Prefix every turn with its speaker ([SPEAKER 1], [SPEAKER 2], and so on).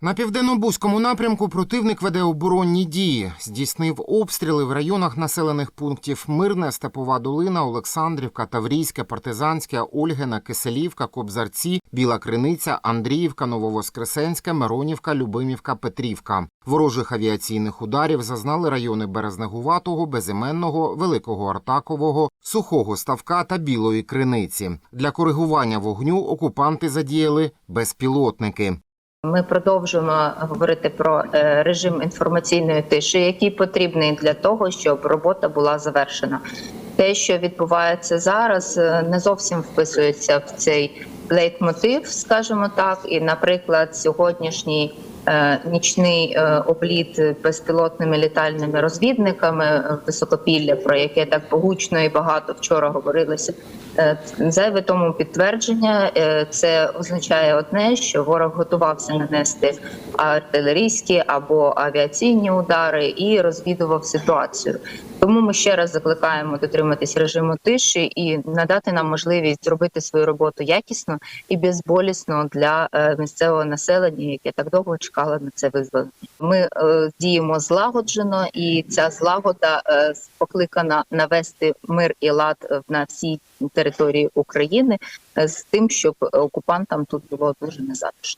[SPEAKER 1] На південно-бузькому напрямку противник веде оборонні дії. Здійснив обстріли в районах населених пунктів Мирне, Степова Долина, Олександрівка, Таврійське, Партизанське, Ольгина, Киселівка, Кобзарці, Біла Криниця, Андріївка, Нововоскресенське, Миронівка, Любимівка, Петрівка. Ворожих авіаційних ударів зазнали райони Березнегуватого, Безіменного, Великого Артакового, Сухого Ставка та Білої Криниці. Для коригування вогню окупанти задіяли безпілотники.
[SPEAKER 2] Ми продовжуємо говорити про е, режим інформаційної тиші, який потрібний для того, щоб робота була завершена. Те, що відбувається зараз, е, не зовсім вписується в цей лейтмотив, скажімо так. І, наприклад, сьогоднішній нічний е, обліт безпілотними літальними розвідниками е, високопілля, про яке так погучно і багато вчора говорилося. Е, Зайве тому підтвердження. Е, Це означає одне, що ворог готувався нанести артилерійські або авіаційні удари і розвідував ситуацію. Тому ми ще раз закликаємо дотриматись режиму тиші і надати нам можливість зробити свою роботу якісно і безболісно для е, місцевого населення, яке так довго чекало на це визволення. Ми е, діємо злагоджено, і ця злагода е, покликана навести мир і лад е, на всій території України е, з тим, щоб окупантам тут було дуже незатишно.